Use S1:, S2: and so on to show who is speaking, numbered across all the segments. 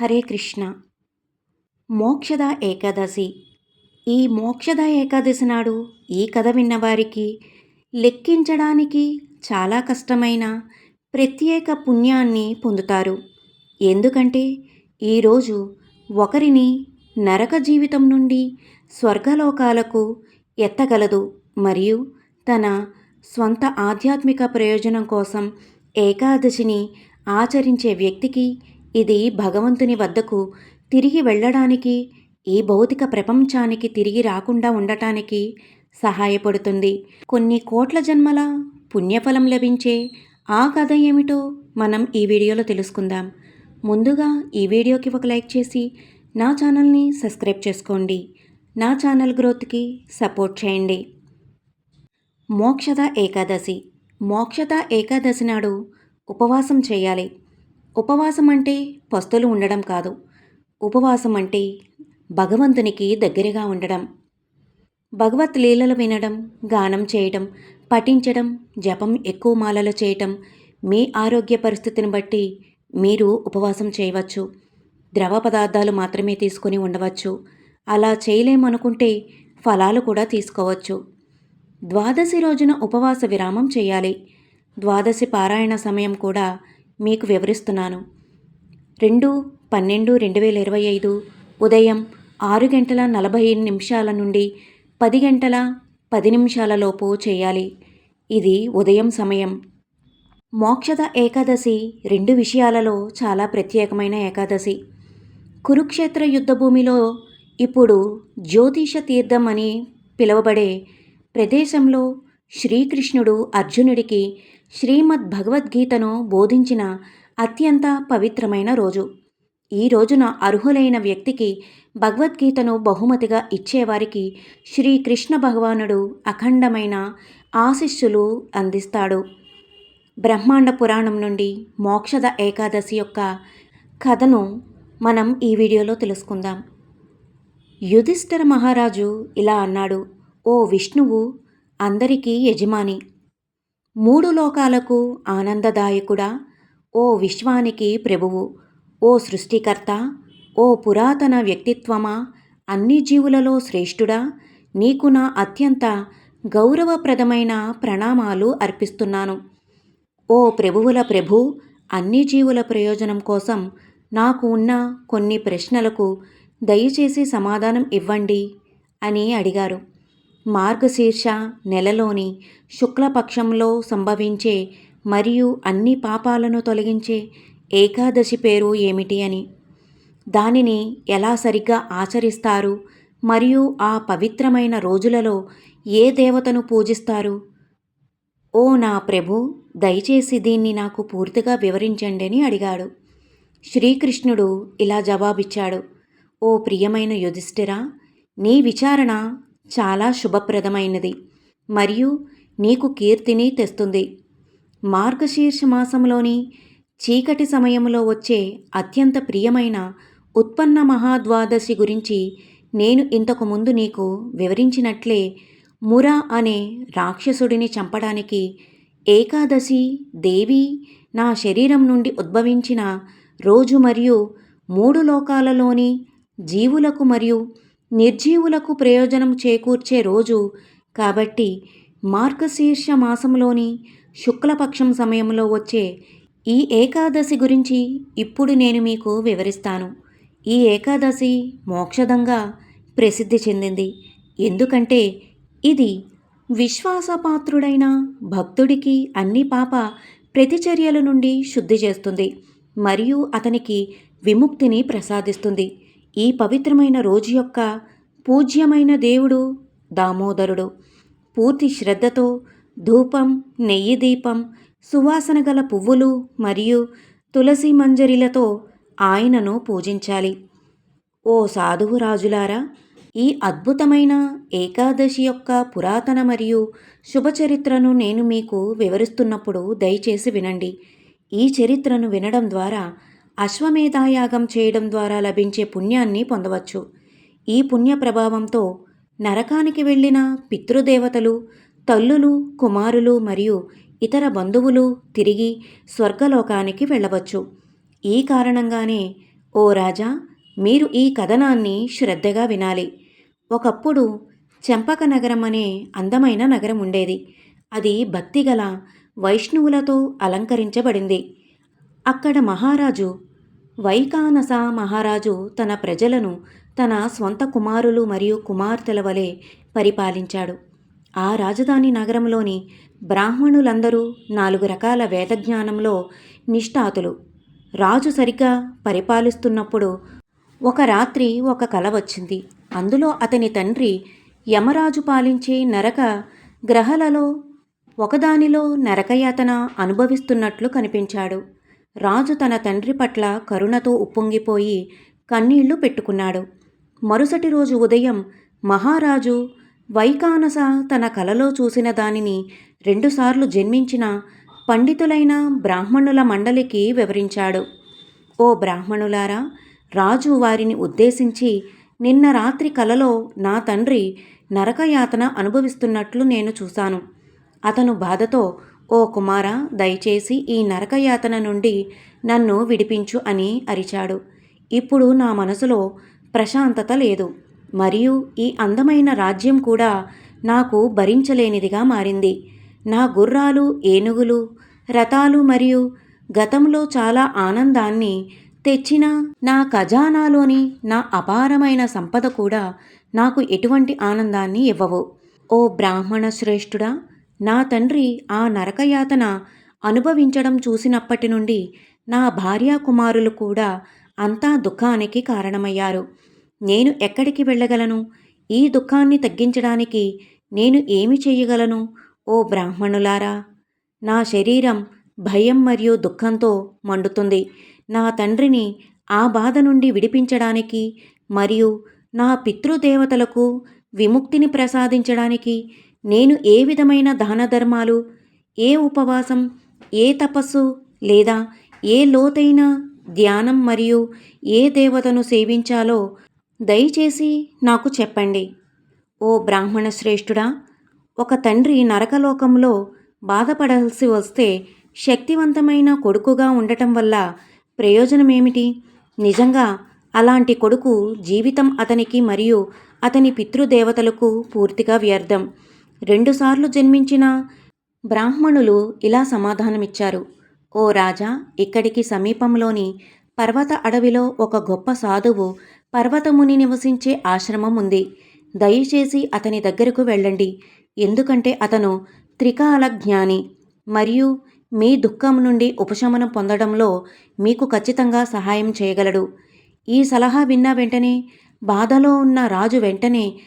S1: హరే కృష్ణ. మోక్షద ఏకాదశి. ఈ మోక్షద ఏకాదశి నాడు ఈ కథ విన్నవారికి లెక్కించడానికి చాలా కష్టమైన ప్రత్యేక పుణ్యాన్ని పొందుతారు. ఎందుకంటే ఈరోజు ఒకరిని నరక జీవితం నుండి స్వర్గలోకాలకు ఎత్తగలదు మరియు తన స్వంత ఆధ్యాత్మిక ప్రయోజనం కోసం ఏకాదశిని ఆచరించే వ్యక్తికి ఇది భగవంతుని వద్దకు తిరిగి వెళ్ళడానికి ఈ భౌతిక ప్రపంచానికి తిరిగి రాకుండా ఉండటానికి సహాయపడుతుంది. కొన్ని కోట్ల జన్మల పుణ్యఫలం లభించే ఆ కథ ఏమిటో మనం ఈ వీడియోలో తెలుసుకుందాం. ముందుగా ఈ వీడియోకి ఒక లైక్ చేసి నా ఛానల్ని సబ్స్క్రైబ్ చేసుకోండి. నా ఛానల్ గ్రోత్కి సపోర్ట్ చేయండి. మోక్షద ఏకాదశి. మోక్షద ఏకాదశి నాడు ఉపవాసం చేయాలి. ఉపవాసం అంటే పస్తులు ఉండడం కాదు. ఉపవాసం అంటే భగవంతునికి దగ్గరగా ఉండడం. భగవత్ లీలలు వినడం గానం చేయడం పఠించడం జపం ఎక్కువ మాలలు చేయటం మీ ఆరోగ్య పరిస్థితిని బట్టి మీరు ఉపవాసం చేయవచ్చు. ద్రవ పదార్థాలు మాత్రమే తీసుకొని ఉండవచ్చు. అలా చేయలేమనుకుంటే ఫలాలు కూడా తీసుకోవచ్చు. ద్వాదశి రోజున ఉపవాస విరామం చేయాలి. ద్వాదశి పారాయణ సమయం కూడా మీకు వివరిస్తున్నాను. రెండు పన్నెండు రెండు వేల ఇరవై ఐదు ఉదయం ఆరు గంటల నలభై నిమిషాల నుండి పది గంటల పది నిమిషాల లోపు చేయాలి. ఇది ఉదయం సమయం. మోక్షద ఏకాదశి రెండు విషయాలలో చాలా ప్రత్యేకమైన ఏకాదశి. కురుక్షేత్ర యుద్ధభూమిలో ఇప్పుడు జ్యోతిష తీర్థం అని పిలువబడే ప్రదేశంలో శ్రీకృష్ణుడు అర్జునుడికి శ్రీమద్ భగవద్గీతను బోధించిన అత్యంత పవిత్రమైన రోజు. ఈ రోజున అర్హులైన వ్యక్తికి భగవద్గీతను బహుమతిగా ఇచ్చేవారికి శ్రీకృష్ణ భగవానుడు అఖండమైన ఆశిస్సులు అందిస్తాడు. బ్రహ్మాండ పురాణం నుండి మోక్షద ఏకాదశి యొక్క కథను మనం ఈ వీడియోలో తెలుసుకుందాం. యుధిష్ఠర మహారాజు ఇలా అన్నాడు ఓ విష్ణువు అందరికీ యజమాని మూడు లోకాలకు ఆనందదాయకుడా? ఓ విశ్వానికి ప్రభువు ఓ సృష్టికర్త ఓ పురాతన వ్యక్తిత్వమా? అన్ని జీవులలో శ్రేష్ఠుడా? నీకు నా అత్యంత గౌరవప్రదమైన ప్రణామాలు అర్పిస్తున్నాను. ఓ ప్రభువుల ప్రభు అన్ని జీవుల ప్రయోజనం కోసం నాకు ఉన్న కొన్ని ప్రశ్నలకు దయచేసి సమాధానం ఇవ్వండి అని అడిగారు. మార్గశీర్ష నెలలోని శుక్లపక్షంలో సంభవించే మరియు అన్ని పాపాలను తొలగించే ఏకాదశి పేరు ఏమిటి అని. దానిని ఎలా సరిగ్గా ఆచరిస్తారు? మరియు ఆ పవిత్రమైన రోజులలో ఏ దేవతను పూజిస్తారు? ఓ నా ప్రభు దయచేసి దీన్ని నాకు పూర్తిగా వివరించండి అని అడిగాడు. శ్రీకృష్ణుడు ఇలా జవాబిచ్చాడు. ఓ ప్రియమైన యుధిష్ఠిరా నీ విచారణ చాలా శుభప్రదమైనది. మరియు నీకు కీర్తిని తెస్తుంది. మార్గశీర్ష మాసంలోని చీకటి సమయంలో వచ్చే అత్యంత ప్రియమైన ఉత్పన్న మహాద్వాదశి గురించి నేను ఇంతకు ముందు నీకు వివరించినట్లే మురా అనే రాక్షసుడిని చంపడానికి ఏకాదశి దేవి నా శరీరం నుండి ఉద్భవించిన రోజు మరియు మూడు లోకాలలోని జీవులకు మరియు నిర్జీవులకు ప్రయోజనం చేకూర్చే రోజు. కాబట్టి మార్గశీర్ష మాసంలోని శుక్లపక్షం సమయంలో వచ్చే ఈ ఏకాదశి గురించి ఇప్పుడు నేను మీకు వివరిస్తాను. ఈ ఏకాదశి మోక్షదంగా ప్రసిద్ధి చెందింది. ఎందుకంటే ఇది విశ్వాసపాత్రుడైన భక్తుడికి అన్ని పాప ప్రతిచర్యల నుండి శుద్ధి చేస్తుంది. మరియు అతనికి విముక్తిని ప్రసాదిస్తుంది. ఈ పవిత్రమైన రోజు యొక్క పూజ్యమైన దేవుడు దామోదరుడు. పూర్తి శ్రద్ధతో ధూపం నెయ్యి దీపం సువాసన గల పువ్వులు మరియు తులసి మంజరిలతో ఆయనను పూజించాలి. ఓ సాధువు రాజులారా ఈ అద్భుతమైన ఏకాదశి యొక్క పురాతన మరియు శుభచరిత్రను నేను మీకు వివరిస్తున్నప్పుడు దయచేసి వినండి. ఈ చరిత్రను వినడం ద్వారా అశ్వమేధాయాగం చేయడం ద్వారా లభించే పుణ్యాన్ని పొందవచ్చు. ఈ పుణ్య ప్రభావంతో నరకానికి వెళ్ళిన పితృదేవతలు తల్లులు కుమారులు మరియు ఇతర బంధువులు తిరిగి స్వర్గలోకానికి వెళ్ళవచ్చు. ఈ కారణంగానే ఓ రాజా మీరు ఈ కథనాన్ని శ్రద్ధగా వినాలి. ఒకప్పుడు చెంపక నగరం అనే అందమైన నగరం ఉండేది. అది భక్తిగల వైష్ణవులతో అలంకరించబడింది. అక్కడ మహారాజు వైకానస మహారాజు తన ప్రజలను తన స్వంత కుమారులు మరియు కుమార్తెల వలె పరిపాలించాడు. ఆ రాజధాని నగరంలోని బ్రాహ్మణులందరూ నాలుగు రకాల వేదజ్ఞానంలో నిష్ఠాతులు. రాజు సరిగ్గా పరిపాలిస్తున్నప్పుడు ఒక రాత్రి ఒక కల వచ్చింది. అందులో అతని తండ్రి యమరాజు పాలించే నరక గ్రహాలలో ఒకదానిలో నరకయాతన అనుభవిస్తున్నట్లు కనిపించాడు. రాజు తన తండ్రి పట్ల కరుణతో ఉప్పొంగిపోయి కన్నీళ్ళు పెట్టుకున్నాడు. మరుసటి రోజు ఉదయం మహారాజు వైకానస తన కలలో చూసిన దానిని రెండుసార్లు జన్మించిన పండితులైన బ్రాహ్మణుల మండలికి వివరించాడు. ఓ బ్రాహ్మణులారా రాజు వారిని ఉద్దేశించి నిన్న రాత్రి కలలో నా తండ్రి నరకయాతన అనుభవిస్తున్నట్లు నేను చూశాను. అతను బాధతో ఓ కుమార దయచేసి ఈ నరకయాతన నుండి నన్ను విడిపించు అని అరిచాడు. ఇప్పుడు నా మనసులో ప్రశాంతత లేదు. మరియు ఈ అందమైన రాజ్యం కూడా నాకు భరించలేనిదిగా మారింది. నా గుర్రాలు ఏనుగులు రథాలు మరియు గతంలో చాలా ఆనందాన్ని తెచ్చిన నా ఖజానాలోని నా అపారమైన సంపద కూడా నాకు ఎటువంటి ఆనందాన్ని ఇవ్వవు. ఓ బ్రాహ్మణ శ్రేష్ఠుడా నా తండ్రి ఆ నరకయాతన అనుభవించడం చూసినప్పటి నుండి నా భార్యా కుమారులు కూడా అంతా దుఃఖానికి కారణమయ్యారు. నేను ఎక్కడికి వెళ్ళగలను? ఈ దుఃఖాన్ని తగ్గించడానికి నేను ఏమి చేయగలను? ఓ బ్రాహ్మణులారా! నా శరీరం భయం మరియు దుఃఖంతో మండుతుంది. నా తండ్రిని ఆ బాధ నుండి విడిపించడానికి మరియు నా పితృదేవతలకు విముక్తిని ప్రసాదించడానికి నేను ఏ విధమైన దాన ధర్మాలు ఏ ఉపవాసం ఏ తపస్సు లేదా ఏ లోతైన ధ్యానం మరియు ఏ దేవతను సేవించాలో దయచేసి నాకు చెప్పండి. ఓ బ్రాహ్మణ శ్రేష్ఠుడా ఒక తండ్రి నరకలోకంలో బాధపడాల్సి వస్తే శక్తివంతమైన కొడుకుగా ఉండటం వల్ల ప్రయోజనమేమిటి? నిజంగా అలాంటి కొడుకు జీవితం అతనికి మరియు అతని పితృదేవతలకు పూర్తిగా వ్యర్థం. రెండుసార్లు జన్మించిన బ్రాహ్మణులు ఇలా సమాధానమిచ్చారు. ఓ రాజా ఇక్కడికి సమీపంలోని పర్వత అడవిలో ఒక గొప్ప సాధువు పర్వతముని నివసించే ఆశ్రమం ఉంది. దయచేసి అతని దగ్గరకు వెళ్ళండి. ఎందుకంటే అతను త్రికాల జ్ఞాని. మరియు మీ దుఃఖం నుండి ఉపశమనం పొందడంలో మీకు ఖచ్చితంగా సహాయం చేయగలడు. ఈ సలహా విన్న వెంటనే బాధలో ఉన్న రాజు వెంటనే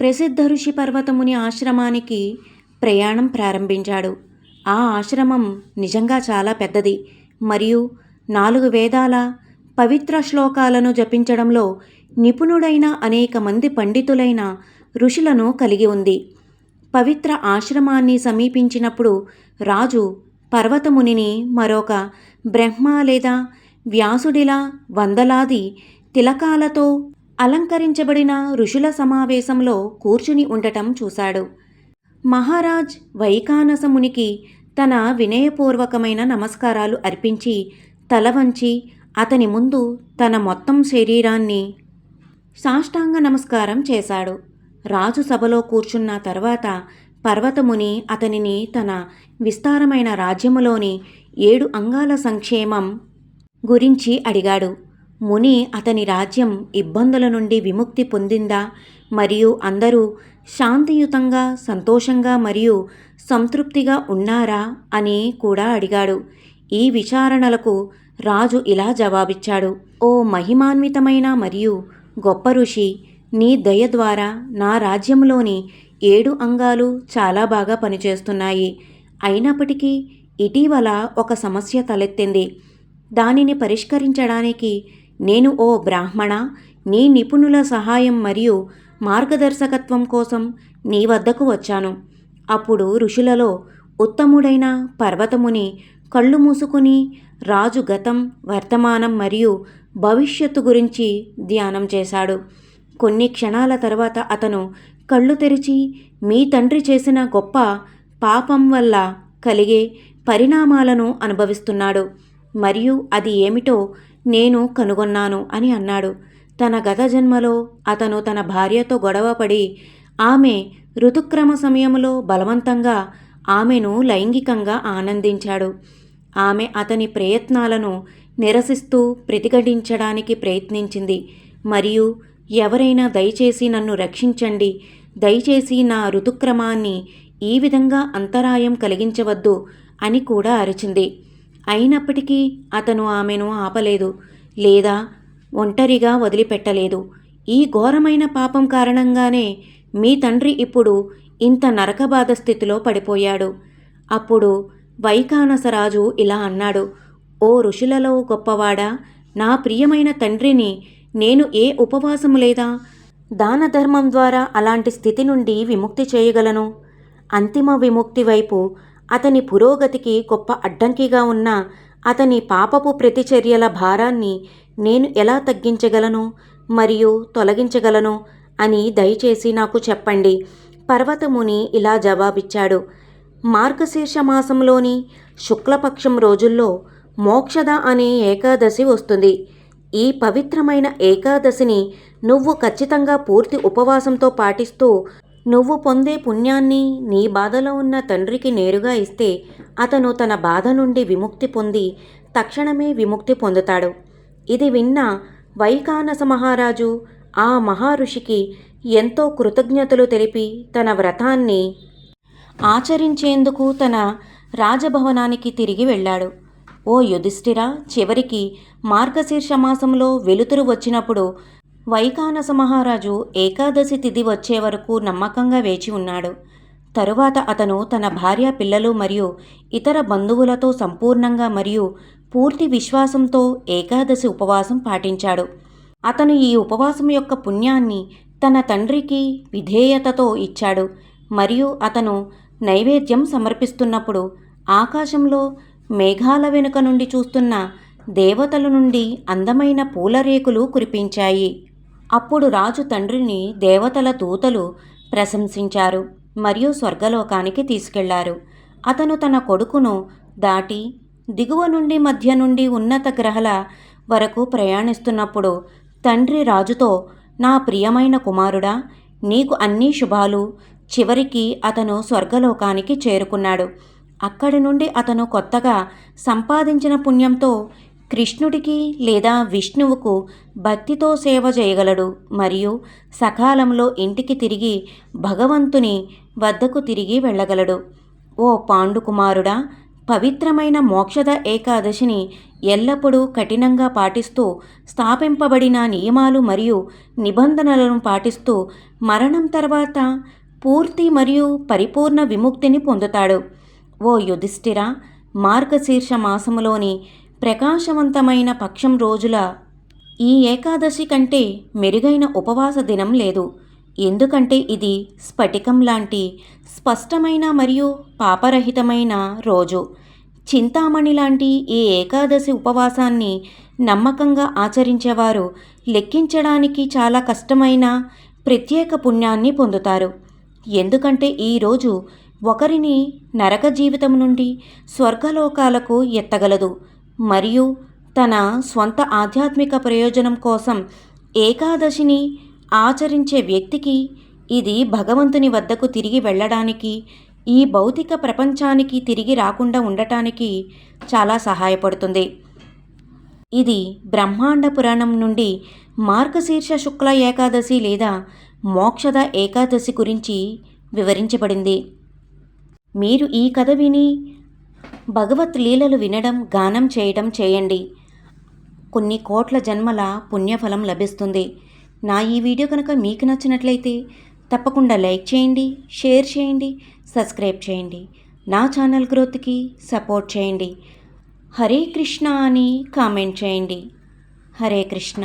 S1: ప్రసిద్ధ ఋషి పర్వతముని ఆశ్రమానికి ప్రయాణం ప్రారంభించాడు. ఆ ఆశ్రమం నిజంగా చాలా పెద్దది. మరియు నాలుగు వేదాల పవిత్ర శ్లోకాలను జపించడంలో నిపుణుడైన అనేక మంది పండితులైన ఋషులను కలిగి ఉంది. పవిత్ర ఆశ్రమాన్ని సమీపించినప్పుడు రాజు పర్వతమునిని మరొక బ్రహ్మ లేదా వ్యాసుడిలా వందలాది తిలకాలతో అలంకరించబడిన ఋషుల సమావేశంలో కూర్చుని ఉండటం చూశాడు. మహారాజ్ వైకానసమునికి తన వినయపూర్వకమైన నమస్కారాలు అర్పించి తల వంచి అతని ముందు తన మొత్తం శరీరాన్ని సాష్టాంగ నమస్కారం చేశాడు. రాజు సభలో కూర్చున్న తర్వాత పర్వతముని అతనిని తన విస్తారమైన రాజ్యములోని ఏడు అంగాల సంక్షేమం గురించి అడిగాడు. ముని అతని రాజ్యం ఇబ్బందుల నుండి విముక్తి పొందిందా? మరియు అందరూ శాంతియుతంగా సంతోషంగా మరియు సంతృప్తిగా ఉన్నారా? అని కూడా అడిగాడు. ఈ విచారణలకు రాజు ఇలా జవాబిచ్చాడు. ఓ మహిమాన్వితమైన మరియు గొప్ప ఋషి నీ దయ ద్వారా నా రాజ్యంలోని ఏడు అంగాలు చాలా బాగా పనిచేస్తున్నాయి. అయినప్పటికీ ఇటీవల ఒక సమస్య తలెత్తింది. దానిని పరిష్కరించడానికి నేను ఓ బ్రాహ్మణ నీ నిపుణుల సహాయం మరియు మార్గదర్శకత్వం కోసం నీ వద్దకు వచ్చాను. అప్పుడు ఋషులలో ఉత్తముడైన పర్వతముని కళ్ళు మూసుకుని రాజు గతం వర్తమానం మరియు భవిష్యత్తు గురించి ధ్యానం చేశాడు. కొన్ని క్షణాల తర్వాత అతను కళ్ళు తెరిచి మీ తండ్రి చేసిన గొప్ప పాపం వల్ల కలిగే పరిణామాలను అనుభవిస్తున్నాడు. మరియు అది ఏమిటో నేను కనుగొన్నాను అని అన్నాడు. తన గత జన్మలో అతను తన భార్యతో గొడవపడి ఆమె ఋతుక్రమ సమయంలో బలవంతంగా ఆమెను లైంగికంగా ఆనందించాడు. ఆమె అతని ప్రయత్నాలను నిరసిస్తూ ప్రతిఘటించడానికి ప్రయత్నించింది. మరియు ఎవరైనా దయచేసి నన్ను రక్షించండి దయచేసి నా ఋతుక్రమాన్ని ఈ విధంగా అంతరాయం కలిగించవద్దు అని కూడా అరిచింది. అయినప్పటికీ అతను ఆమెను ఆపలేదు లేదా ఒంటరిగా వదిలిపెట్టలేదు. ఈ ఘోరమైన పాపం కారణంగానే మీ తండ్రి ఇప్పుడు ఇంత నరకబాధ స్థితిలో పడిపోయాడు. అప్పుడు వైకానసరాజు ఇలా అన్నాడు ఓ ఋషులలో గొప్పవాడా నా ప్రియమైన తండ్రిని నేను ఏ ఉపవాసము లేదా దాన ధర్మం ద్వారా అలాంటి స్థితి నుండి విముక్తి చేయగలను? అంతిమ విముక్తి వైపు అతని పురోగతికి గొప్ప అడ్డంకిగా ఉన్న అతని పాపపు ప్రతిచర్యల భారాన్ని నేను ఎలా తగ్గించగలను మరియు తొలగించగలను అని దయచేసి నాకు చెప్పండి. పర్వతముని ఇలా జవాబిచ్చాడు. మార్గశీర్ష మాసంలోని శుక్లపక్షం రోజుల్లో మోక్షద అనే ఏకాదశి వస్తుంది. ఈ పవిత్రమైన ఏకాదశిని నువ్వు ఖచ్చితంగా పూర్తి ఉపవాసంతో పాటిస్తూ నువ్వు పొందే పుణ్యాన్ని నీ బాధలో ఉన్న తండ్రికి నేరుగా ఇస్తే అతను తన బాధ నుండి విముక్తి పొంది తక్షణమే విముక్తి పొందుతాడు. ఇది విన్న వైకానస మహారాజు ఆ మహారుషికి ఎంతో కృతజ్ఞతలు తెలిపి తన వ్రతాన్ని ఆచరించేందుకు తన రాజభవనానికి తిరిగి వెళ్ళాడు. ఓ యుధిష్ఠిర చివరికి మార్గశీర్ష మాసంలో వెలుతురు వచ్చినప్పుడు వైకానస మహారాజు ఏకాదశి తిథి వచ్చే వరకు నమ్మకంగా వేచి ఉన్నాడు. తరువాత అతను తన భార్య పిల్లలు మరియు ఇతర బంధువులతో సంపూర్ణంగా మరియు పూర్తి విశ్వాసంతో ఏకాదశి ఉపవాసం పాటించాడు. అతను ఈ ఉపవాసం యొక్క పుణ్యాన్ని తన తండ్రికి విధేయతతో ఇచ్చాడు. మరియు అతను నైవేద్యం సమర్పిస్తున్నప్పుడు ఆకాశంలో మేఘాల వెనుక నుండి చూస్తున్న దేవతల నుండి అందమైన పూలరేకులు కురిపించాయి. అప్పుడు రాజు తండ్రిని దేవతల దూతలు ప్రశంసించారు మరియు స్వర్గలోకానికి తీసుకెళ్ళారు. అతను తన కొడుకును దాటి దిగువ నుండి మధ్య నుండి ఉన్నత గ్రహల వరకు ప్రయాణిస్తున్నప్పుడు తండ్రి రాజుతో నా ప్రియమైన కుమారుడా నీకు అన్ని శుభాలు. చివరికి అతను స్వర్గలోకానికి చేరుకున్నాడు. అక్కడి నుండి అతను కొత్తగా సంపాదించిన పుణ్యంతో కృష్ణుడికి లేదా విష్ణువుకు భక్తితో సేవ చేయగలడు మరియు సకాలంలో ఇంటికి తిరిగి భగవంతుని వద్దకు తిరిగి వెళ్ళగలడు. ఓ పాండుకుమారుడా పవిత్రమైన మోక్షద ఏకాదశిని ఎల్లప్పుడూ కఠినంగా పాటిస్తూ స్థాపింపబడిన నియమాలు మరియు నిబంధనలను పాటిస్తూ మరణం తర్వాత పూర్తి మరియు పరిపూర్ణ విముక్తిని పొందుతాడు. ఓ యుధిష్ఠిర మార్గశీర్ష మాసములోని ప్రకాశవంతమైన పక్షం రోజుల ఈ ఏకాదశి కంటే మెరుగైన ఉపవాస దినం లేదు. ఎందుకంటే ఇది స్ఫటికం లాంటి స్పష్టమైన మరియు పాపరహితమైన రోజు. చింతామణి లాంటి ఈ ఏకాదశి ఉపవాసాన్ని నమ్మకంగా ఆచరించేవారు లెక్కించడానికి చాలా కష్టమైన ప్రత్యేక పుణ్యాన్ని పొందుతారు. ఎందుకంటే ఈరోజు ఒకరిని నరక జీవితం నుండి స్వర్గలోకాలకు ఎత్తగలదు. మరియు తన స్వంత ఆధ్యాత్మిక ప్రయోజనం కోసం ఏకాదశిని ఆచరించే వ్యక్తికి ఇది భగవంతుని వద్దకు తిరిగి వెళ్ళడానికి ఈ భౌతిక ప్రపంచానికి తిరిగి రాకుండా ఉండటానికి చాలా సహాయపడుతుంది. ఇది బ్రహ్మాండ పురాణం నుండి మార్గశీర్ష శుక్ల ఏకాదశి లేదా మోక్షద ఏకాదశి గురించి వివరించబడింది. మీరు ఈ కథ విని భగవత్ లీలలు వినడం గానం చేయడం చేయండి. కొన్ని కోట్ల జన్మల పుణ్యఫలం లభిస్తుంది. నా ఈ వీడియో కనుక మీకు నచ్చినట్లయితే తప్పకుండా లైక్ చేయండి షేర్ చేయండి సబ్స్క్రైబ్ చేయండి. నా ఛానల్ గ్రోత్కి సపోర్ట్ చేయండి. హరే కృష్ణ అని కామెంట్ చేయండి. హరే కృష్ణ.